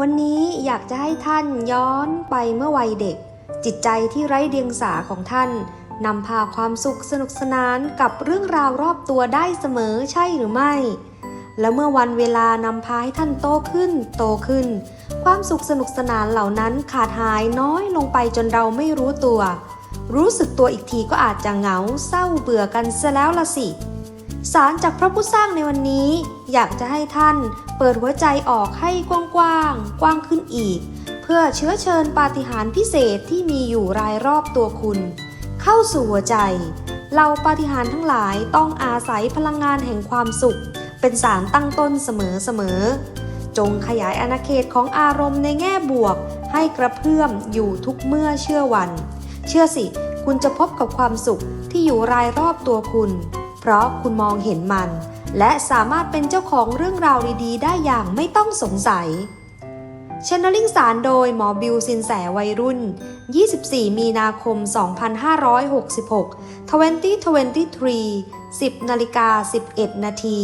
วันนี้อยากจะให้ท่านย้อนไปเมื่อวัยเด็ก จิตใจที่ไร้เดียงสาของท่านนำพาความสุขสนุกสนานกับเรื่องราวรอบตัวได้เสมอใช่หรือไม่ และเมื่อวันเวลานำพาให้ท่านโตขึ้น โตขึ้น ความสุขสนุกสนานเหล่านั้นขาดหายน้อยลงไปจนเราไม่รู้ตัว รู้สึกตัวอีกทีก็อาจจะเหงาเศร้าเบื่อกันซะแล้วละสิ สารจากพระผู้สร้างในวันนี้ อยากจะให้ท่านเปิดหัวใจออกให้กว้างๆกว้างขึ้นอีก เพื่อเชื้อเชิญปาฏิหาริย์พิเศษที่มีอยู่รายรอบตัวคุณ เข้าสู่หัวใจเหล่าปาฏิหาริย์ทั้งหลายต้องอาศัยพลังงานแห่งความสุข เป็นสารตั้งต้นเสมอๆจงขยายอาณาเขตของอารมณ์ในแง่บวก ให้กระเพื่อมอยู่ทุกเมื่อเชื่อวัน เชื่อสิ คุณจะพบกับความสุขที่อยู่รายรอบตัวคุณ เพราะคุณมองเห็นมัน และสามารถเป็นเจ้าของเรื่องราวดีๆ ได้อย่างไม่ต้องสงสัยช n น e ลิงสารโดยหมอบิวสินแสวัยรุ่น 24 มีนาคม 2566 2023 10นาฬิกา11 นาที